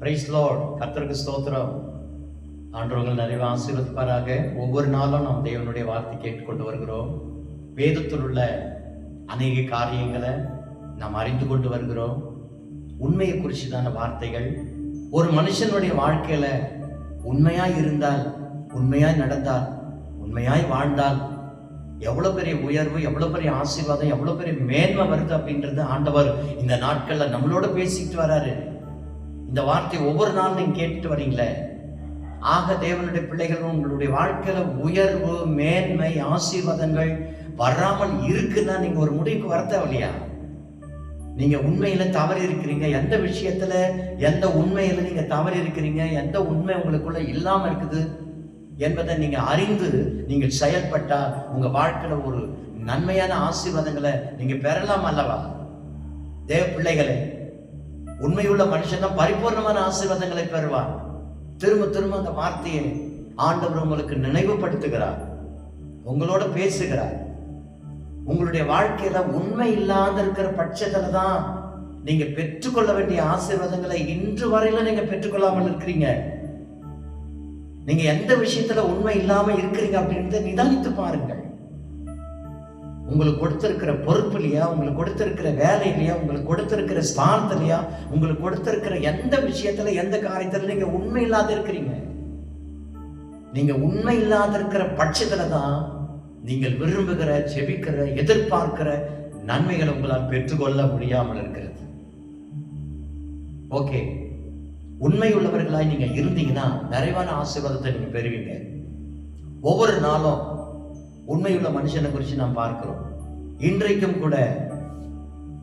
Price Lord கர்த்தருக்கு ஸ்தோத்திரம். ஆண்டவர்கள் நிறைய ஆசீர்வதிப்பாராக. ஒவ்வொரு நாளும் நாம் தேவனுடைய வார்த்தை கேட்டுக்கொண்டு வருகிறோம். வேதத்தில் உள்ள அநேக காரியங்களை நாம் அறிந்து கொண்டு வருகிறோம். உண்மையை குறிச்சுதான வார்த்தைகள். ஒரு மனுஷனுடைய வாழ்க்கையில் உண்மையாய் இருந்தால் உண்மையாய் நடந்தால் உண்மையாய் வாழ்ந்தால் எவ்வளோ பெரிய உயர்வு எவ்வளோ பெரிய ஆசீர்வாதம் எவ்வளோ பெரிய மேன்மை வருது அப்படின்றது ஆண்டவர் இந்த நாட்களில் நம்மளோட பேசிக்கிட்டு வராரு. இந்த வார்த்தை ஒவ்வொரு நாளும் நீங்கள் கேட்டுட்டு வரீங்களே? ஆக தேவனுடைய பிள்ளைகள் உங்களுடைய வாழ்க்கையில உயர்வு மேன்மை ஆசீர்வாதங்கள் வராமல் இருக்குன்னா நீங்க ஒரு முடிவுக்கு வர தேவையில்லையா? நீங்க உண்மையில தவறி இருக்கிறீங்க. எந்த விஷயத்துல எந்த உண்மையில நீங்க தவறி இருக்கிறீங்க? எந்த உண்மை உங்களுக்குள்ள இல்லாம இருக்குது என்பதை நீங்க அறிந்து நீங்கள் செயல்பட்டா உங்க வாழ்க்கையில ஒரு நன்மையான ஆசீர்வாதங்களை நீங்க பெறலாம் அல்லவா? தேவ பிள்ளைகளே உண்மையுள்ள மனுஷன் தான் பரிபூர்ணமான ஆசீர்வாதங்களை பெறுவான் திரும்ப திரும்ப அந்த வார்த்தையை ஆண்டவர் உங்களுக்கு நினைவுபடுத்துகிறார். உங்களோட பேசுகிறார். உங்களுடைய வாழ்க்கையில உண்மை இல்லாத இருக்கிற பட்சத்துல தான் நீங்க பெற்றுக்கொள்ள வேண்டிய ஆசீர்வாதங்களை இன்று வரையில நீங்க பெற்றுக்கொள்ளாமல் இருக்கிறீங்க. நீங்க எந்த விஷயத்துல உண்மை இல்லாம இருக்கிறீங்க அப்படின்றத நிதானித்து பாருங்கள். உங்களுக்கு கொடுத்துருக்கிற பொறுப்புலையா உங்களுக்கு கொடுத்துருக்கிற வேலையிலையா உங்களுக்கு கொடுத்துருக்கிற ஸ்தானத்துலையா உங்களுக்கு கொடுத்துருக்கிற எந்த விஷயத்துல எந்த காரியத்துல நீங்க உண்மை இல்லாத இருக்கிறீங்க? நீங்க உண்மை இல்லாத இருக்கிற பட்சத்துல தான் நீங்கள் விரும்புகிற செபிக்கிற எதிர்பார்க்கிற நன்மைகளை உங்களால் பெற்றுக்கொள்ள முடியாமல் இருக்கிறது. ஓகே. உண்மை உள்ளவர்களாய் நீங்க இருந்தீங்கன்னா நிறைவான ஆசீர்வாதத்தை நீங்க பெறுவீங்க. ஒவ்வொரு நாளும் உண்மையுள்ள மனுஷனை குறித்து நாம் பார்க்கிறோம். இன்றைக்கும் கூட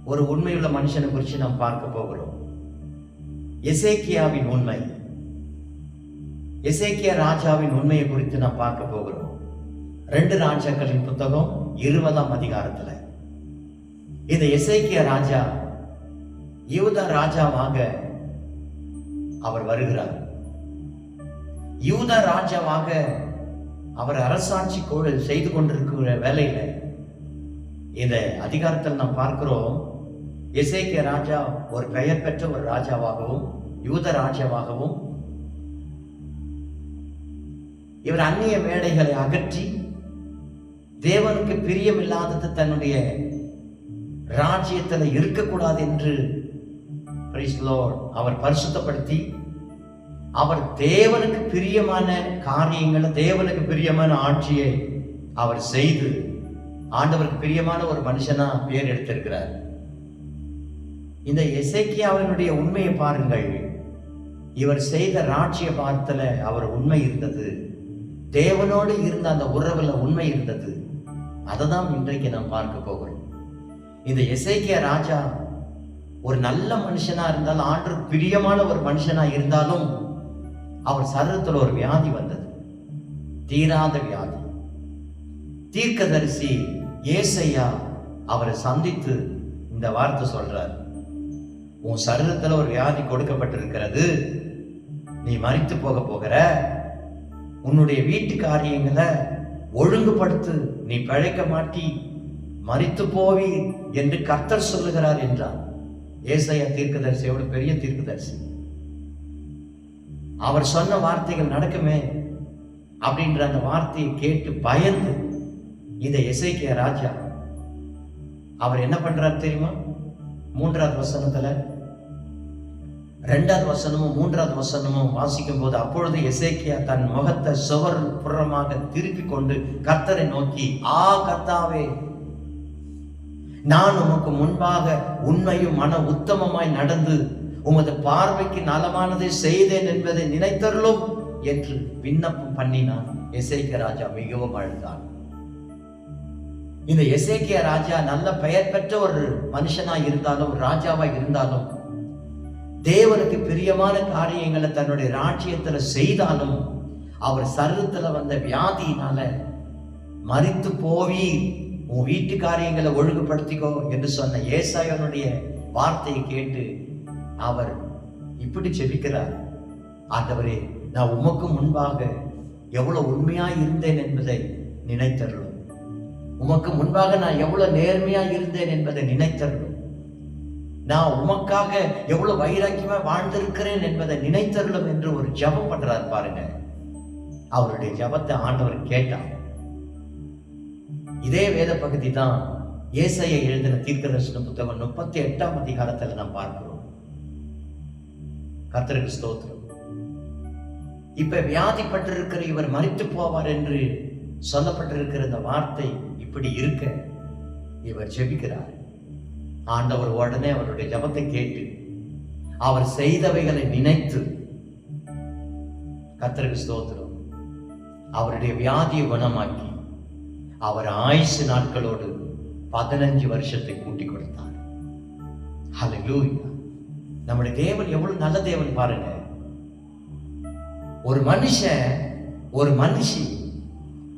ஒரு உண்மையுள்ள மனுஷனை குறித்து நாம் பார்க்க போகிறோம். எசேக்கியாவின் உண்மை. எசேக்கிய ராஜாவின் உண்மையை குறித்து நாம் பார்க்க போகிறோம். ரெண்டு ராஜாக்களின் புத்தகம் இருபதாம் அதிகாரத்துல. இந்த எசேக்கிய ராஜா யூத ராஜாவாக அவர் வருகிறார். யூதா ராஜாவாக அவர் அரசாட்சி கோழல் செய்து கொண்டிருக்கிற வேலையில் இதை அதிகாரத்தில் நாம் பார்க்கிறோம் இசைக்கிய ராஜா ஒரு பெயர் பெற்ற ஒரு ராஜாவாகவும் யூத ராஜாவாகவும் இவர் அந்நிய மேடைகளை அகற்றி தேவனுக்கு பிரியமில்லாதது தன்னுடைய ராஜ்யத்தில் இருக்கக்கூடாது என்று அவர் பரிசுத்தப்படுத்தி அவர் தேவனுக்கு பிரியமான காரியங்களை தேவனுக்கு பிரியமான ஆட்சியை அவர் செய்து ஆண்டவருக்கு பிரியமான ஒரு மனுஷனா பேர் எடுத்திருக்கிறார். இந்த எசேக்கியாவினுடைய உண்மையை பாருங்கள். இவர் செய்த ராட்சிய பார்த்தல அவர் உண்மை இருந்தது. தேவனோடு இருந்த அந்த உறவுல உண்மை இருந்தது. அதை தான் இன்றைக்கு நாம் பார்க்க போகிறோம். இந்த இசைக்கிய ராஜா ஒரு நல்ல மனுஷனா இருந்தாலும் ஆண்டு பிரியமான ஒரு மனுஷனா இருந்தாலும் அவர் சரீரத்தில் ஒரு வியாதி வந்தது. தீராத வியாதி. தீர்க்கதரிசி ஏசையா அவரை சந்தித்து இந்த வார்த்தை சொல்றார். உன் சரீரத்தில் ஒரு வியாதி கொடுக்கப்பட்டிருக்கிறது. நீ மறித்து போக போகிற. உன்னுடைய வீட்டு காரியங்களை ஒழுங்குபடுத்து நீ பிழைக்க மாட்டி மறித்து போவி என்று கர்த்தர் சொல்லுகிறார் என்றார். ஏசையா தீர்க்கதரிசியோட பெரிய தீர்க்கதரிசி. அவர் சொன்ன வார்த்தைகள் நடக்குமே அப்படின்ற அந்த வார்த்தையை கேட்டு பயந்து இதை இசைக்கிய ராஜா அவர் என்ன பண்றார் தெரியுமா? மூன்றாவது வசனத்துல ரெண்டாவது வசனமும் மூன்றாவது வசனமும் வாசிக்கும் போது அப்பொழுது எசேக்கியா தன் முகத்தை சுவர் புறமாக திருப்பி கொண்டு கர்த்தரை நோக்கி ஆ கர்த்தாவே நான் உமக்கு முன்பாக உண்மையும் மன உத்தமமாய் நடந்து உமது பார்வைக்கு நலமானதை செய்தேன் என்பதை நினைத்தருளும் என்று விண்ணப்பம் பண்ணினான் எசேக்கிய ராஜா. மிகவும் அழுதான். இந்த எசேக்கிய ராஜா நல்ல பெயர் பெற்ற ஒரு மனுஷனா இருந்தாலும் ராஜாவா இருந்தாலும் தேவனுக்கு பிரியமான காரியங்களை தன்னுடைய ராஜ்யத்துல செய்தாலும் அவர் சருத்துல வந்த வியாதியினால மறித்து போவி உன் வீட்டு காரியங்களை ஒழுங்குபடுத்திக்கோ என்று சொன்ன ஏசாயனுடைய வார்த்தையை கேட்டு அவர் இப்படி செபிக்கிறார் ஆண்டவரே நான் உமக்கு முன்பாக எவ்வளவு உண்மையா இருந்தேன் என்பதை நினைத்தருளும். உமக்கு முன்பாக நான் எவ்வளவு நேர்மையா இருந்தேன் என்பதை நினைத்தருளும். நான் உமக்காக எவ்வளவு வைராக்கியமா வாழ்ந்திருக்கிறேன் என்பதை நினைத்தருளும் என்று ஒரு ஜெபம் பண்றார் பாருங்க. அவருடைய ஜெபத்தை ஆண்டவர் கேட்டார். இதே வேத பகுதி தான் ஏசையை எழுதின தீர்க்கதர்சன புத்தகம் முப்பத்தி எட்டாம் அதிகாரத்தில் நாம் பார்க்கிறோம். கர்த்தருக்கு ஸ்தோத்திரம். இப்ப வியாதிப்பட்டிருக்கிற இவர் மறித்து போவார் என்று சொல்லப்பட்டிருக்கிற இந்த வார்த்தை இப்படி இருக்க இவர் ஜெபிக்கிறார். ஆண்டவர் உடனே அவருடைய ஜபத்தை கேட்டு அவர் செய்தவைகளை நினைத்து கர்த்தருக்கு ஸ்தோத்திரம். அவருடைய வியாதியை குணமாக்கி அவர் ஆயுசு நாட்களோடு பதினஞ்சு வருஷத்தை கூட்டி கொடுத்தார். ஹலோ நம்முடைய தேவன் எவ்வளவு நல்ல தேவன் பாருங்க. ஒரு மனுஷன் ஒரு மனுஷி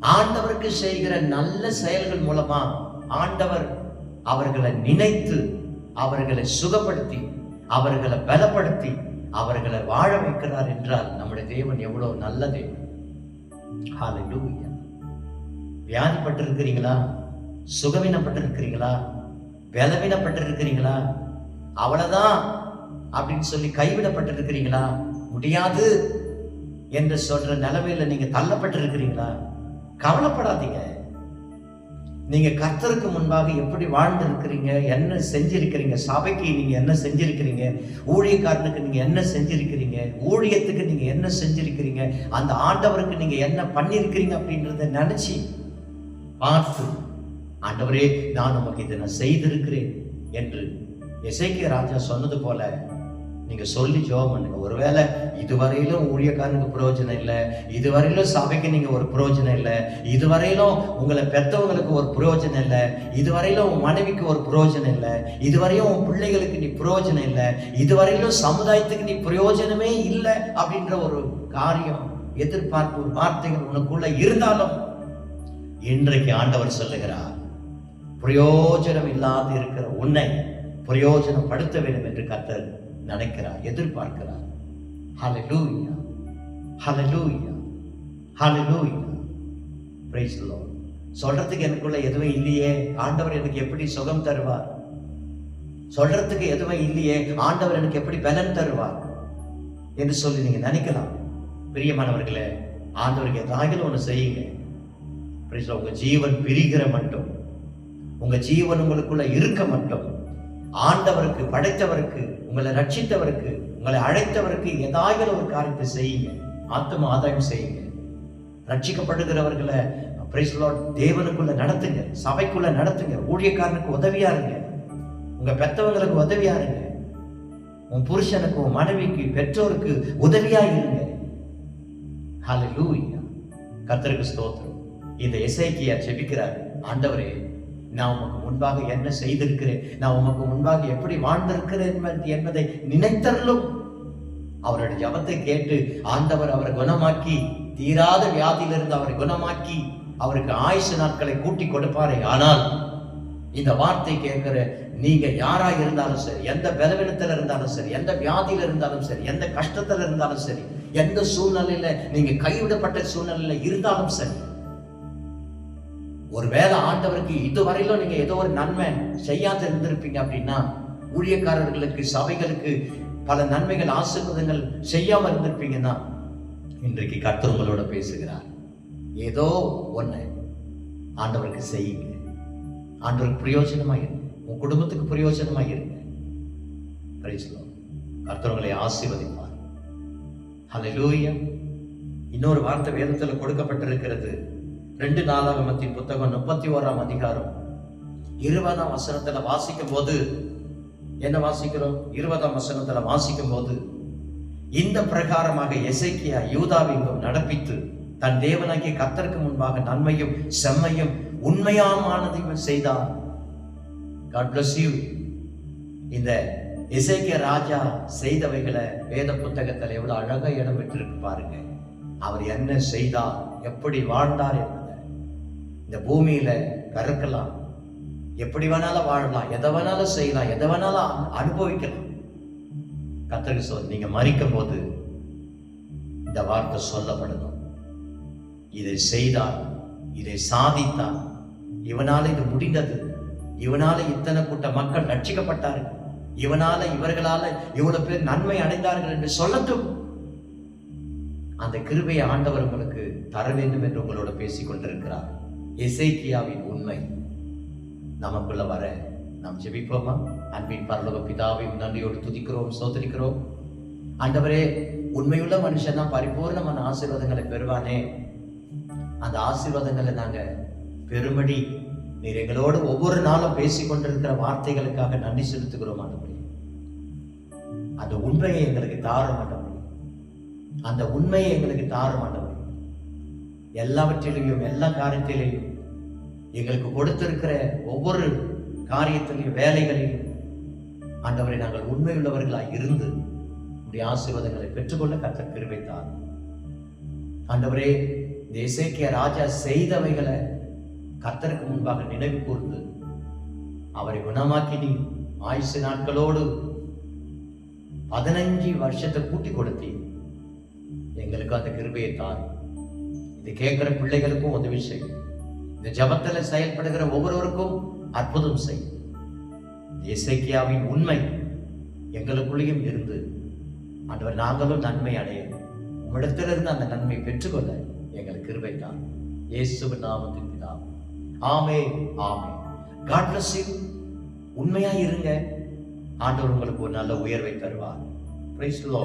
ஆண்டவருக்கு செய்கிற நல்ல செயல்கள் மூலமா ஆண்டவர் அவர்களை நினைத்து அவர்களை சுகப்படுத்தி அவர்களை பலப்படுத்தி அவர்களை வாழ வைக்கிறார் என்றால் நம்முடைய தேவன் எவ்வளவு நல்ல தேவன் வியாதிப்பட்டிருக்கிறீங்களா? சுகவீனப்பட்டிருக்கிறீங்களா? பலவீனப்பட்டிருக்கிறீங்களா? அவ்வளவுதான். அப்படின்னு சொல்லி கைவிடப்பட்டிருக்கிறீங்களா? முடியாது என்று சொல்ற நிலைமையில நீங்க தள்ளப்பட்டிருக்கிறீங்களா? கவலைப்படாதீங்க. நீங்க கர்த்தருக்கு முன்பாக எப்படி வாழ்ந்திருக்கிறீங்க? என்ன செஞ்சிருக்கிறீங்க? சபைக்கு நீங்க என்ன செஞ்சிருக்கிறீங்க? ஊழியக்காரனுக்கு நீங்க என்ன செஞ்சிருக்கிறீங்க? ஊழியத்துக்கு நீங்க என்ன செஞ்சிருக்கிறீங்க? அந்த ஆண்டவருக்கு நீங்க என்ன பண்ணியிருக்கிறீங்க அப்படின்றத நினைச்சு பார்த்து ஆண்டவரே நான் உமக்கு இதை நான் செய்திருக்கிறேன் என்று எசேக்கிய ராஜா சொன்னது போல நீங்க சொல்லி ஜெபம் பண்ணுங்க. ஒருவேளை இதுவரையிலும் ஊழியக்காரனுக்கு பிரயோஜனம் இல்லை இதுவரையிலும் சபைக்கு நீங்க ஒரு பிரயோஜனம் இல்லை இதுவரையிலும் உங்களை பெத்தவங்களுக்கு ஒரு பிரயோஜனம் இல்லை இதுவரையிலும் உன் மனைவிக்கு ஒரு பிரயோஜனம் இல்லை இதுவரையும் உன் பிள்ளைகளுக்கு நீ பிரயோஜனம் இல்லை இதுவரையிலும் சமுதாயத்துக்கு நீ பிரயோஜனமே இல்லை அப்படின்ற ஒரு காரியம் எதிர்பார்ப்பு வார்த்தைகள் உனக்குள்ள இருந்தாலும் இன்றைக்கு ஆண்டவர் சொல்லுகிறார் பிரயோஜனம் இல்லாது இருக்கிற உன்னை பிரயோஜனப்படுத்த வேண்டும் என்று கத்தர் நடக்கிறார் எதிர்பார்க்கிறார். ஹalleluya ஹalleluya ஹalleluya praise the lord. சொல்றதுக்கு எனக்குள்ள எதுவும் இல்லையே. ஆண்டவர் எனக்கு எப்படி சுகம் தருவார்? சொல்றதுக்கு எதுவும் இல்லையே. ஆண்டவர் எனக்கு எப்படி பலன் தருவார்? என்று சொல்லி நீங்க நினைக்கலாம். பிரியமானவர்களே ஆண்டவருக்கு ஏதாகிலும் ஒன்று செய்யுங்க. Praise the உங்க ஜீவன் பிரிகிற மட்டும். உங்க ஜீவன் உங்களுக்குள்ள இருக்க மட்டும். ஆண்டவருக்கு படைத்தவருக்கு உங்களை ரட்சித்தவருக்கு உங்களை அழைத்தவருக்கு ஏதாவது ஒரு காரியத்தை செய்யுங்க. ஆத்ம ஆதாயம் செய்யுங்க. ரட்சிக்கப்படுகிறவர்களை தேவனுக்குள்ள நடத்துங்க. சபைக்குள்ள நடத்துங்க. ஊழியக்காரனுக்கு உதவியா இருங்க. உங்க பெத்தவங்களுக்கு உதவியா இருங்க. உன் புருஷனுக்கு உன் மனைவிக்கு பெற்றோருக்கு உதவியா இருங்க. ஹalleluya கர்த்தருக்கு ஸ்தோத்திரம். இந்த இசைக்கியா செபிக்கிறார் ஆண்டவரே நான் உமக்கு முன்பாக என்ன செய்திருக்கிறேன்? நான் உமக்கு முன்பாக எப்படி வாழ்ந்திருக்கிறேன் என்பதை நினைத்தருளும். அவருடைய ஜபத்தை கேட்டு ஆண்டவர் அவரை குணமாக்கி தீராத வியாதியிலிருந்து அவரை குணமாக்கி அவருக்கு ஆயுசு நாட்களை கூட்டி கொடுப்பாரே. ஆனால் இந்த வார்த்தை கேட்கிற நீங்க யாரா இருந்தாலும் சரி எந்த பலவீனத்துல இருந்தாலும் சரி எந்த வியாதியில இருந்தாலும் சரி எந்த கஷ்டத்துல இருந்தாலும் சரி எந்த சூழ்நிலையில நீங்க கைவிடப்பட்ட சூழ்நிலையில இருந்தாலும் சரி ஒருவேளை ஆண்டவருக்கு இதுவரையிலும் நீங்க ஏதோ ஒரு நன்மை செய்யாத இருந்திருப்பீங்க அப்படின்னா ஊழியக்காரர்களுக்கு சபைகளுக்கு பல நன்மைகள் ஆசீர்வாதங்கள் செய்யாம இருந்திருப்பீங்கன்னா இன்றைக்கு கர்த்தர் உங்களோட பேசுகிறார். ஏதோ ஒன்று ஆண்டவருக்கு செய்யுங்க. ஆண்டவருக்கு பிரயோஜனமாக இருங்க உன் குடும்பத்துக்கு பிரயோஜனமாக இருங்க Praise the Lord. கர்த்தர் உங்களை ஆசீர்வதிப்பார். இன்னொரு வார்த்தை வேதத்தில் கொடுக்கப்பட்டிருக்கிறது. ரெண்டு நாளாகமத்தின் புத்தகம் முப்பத்தி ஓராம் அதிகாரம். இருபதாம் வசனத்துல வாசிக்கும் போது என்ன வாசிக்கிறோம்? இருபதாம் வசனத்துல வாசிக்கும் போது இந்த பிரகாரமாக எசைக்கியா யூதாவெங்கும் நடப்பித்து தன் தேவனாகிய கத்தருக்கு முன்பாக நன்மையும் செம்மையும் உண்மையானதையும் செய்தார் காட் பிளஸ் யூ இந்த இசைக்கிய ராஜா செய்தவைகளை வேத புத்தகத்தில் எவ்வளவு அழகா இடம் பெற்றிருக்கு பாருங்க. அவர் என்ன செய்தார்? எப்படி வாழ்ந்தார்? என்பதை இந்த பூமியில பிறக்கலாம். எப்படி வேணாலும் வாழலாம். எதை வேணாலும் செய்யலாம். எதை வேணாலும் அனுபவிக்கலாம். கத்தருக்கு சொல் நீங்க மறிக்கும் போது இந்த வார்த்தை சொல்லப்படணும். இதை செய்தால் இதை சாதித்தால் இவனால இது முடிந்தது. இவனால இத்தனை கூட்ட மக்கள் ரட்சிக்கப்பட்டார்கள். இவனால இவர்களால இவ்வளவு பேர் நன்மை அடைந்தார்கள் என்று சொல்லட்டும். அந்த கிருபையை ஆண்டவர் உங்களுக்கு தர வேண்டும் என்று உங்களோட பேசிக் கொண்டிருக்கிறார் எசேக்கியாவின் உண்மை. நமக்குள்ள வர நாம் ஜெபிப்போமா? அன்பின் பரலோக பிதாவையும் நன்றியோடு துதிக்கிறோம் சோதரிக்கிறோம் ஆண்டவரே உண்மையுள்ள மனுஷன் தான் பரிபூர்ணமான ஆசீர்வாதங்களை பெறுவானே. அந்த ஆசீர்வாதங்களை நாங்க பெருமடி நீர் எங்களோடு ஒவ்வொரு நாளும் பேசிக்கொண்டிருக்கிற வார்த்தைகளுக்காக நன்றி செலுத்துகிறோம் ஆண்டவரே. அந்த உண்மையை எங்களுக்கு தாரும் ஆண்டவரே. அந்த உண்மையை எங்களுக்கு தாரும் ஆண்டவரே. எல்லாவற்றிலையும் எல்லா காரியத்திலையும் எங்களுக்கு கொடுத்திருக்கிற ஒவ்வொரு காரியத்திலையும் வேலைகளிலும் ஆண்டவரை நாங்கள் உண்மையுள்ளவர்களாக இருந்து உடைய ஆசீர்வாதங்களை பெற்றுக்கொள்ள கத்தர் கிருபைத்தார். ஆண்டவரே இந்த இசைக்கிய ராஜா செய்தவைகளை கத்தருக்கு முன்பாக நினைவு கூர்ந்து அவரை குணமாக்கினி ஆயுசு நாட்களோடு பதினஞ்சு வருஷத்தை கூட்டி கொடுத்தி எங்களுக்கு அந்த கிருபையை தார் இது கேட்கிற பிள்ளைகளுக்கும் உதவி செய்யும் இந்த ஜபத்தில் செயல்படுகிற ஒவ்வொருவருக்கும் அற்புதம் செய். இசைக்கியாவின் உண்மை எங்களுக்குள்ளேயும் இருந்து ஆண்டவர் நாங்களும் நன்மை அடைய உம்மிடத்திலிருந்து அந்த நன்மை பெற்றுக்கொள்ள எங்களுக்கு கிருபை தான் இயேசுவின் நாமத்தின் பிதாம் ஆமே ஆமே காட் உண்மையாக இருங்க. ஆண்டவர் உங்களுக்கு ஒரு நல்ல உயர்வை தருவார். Price low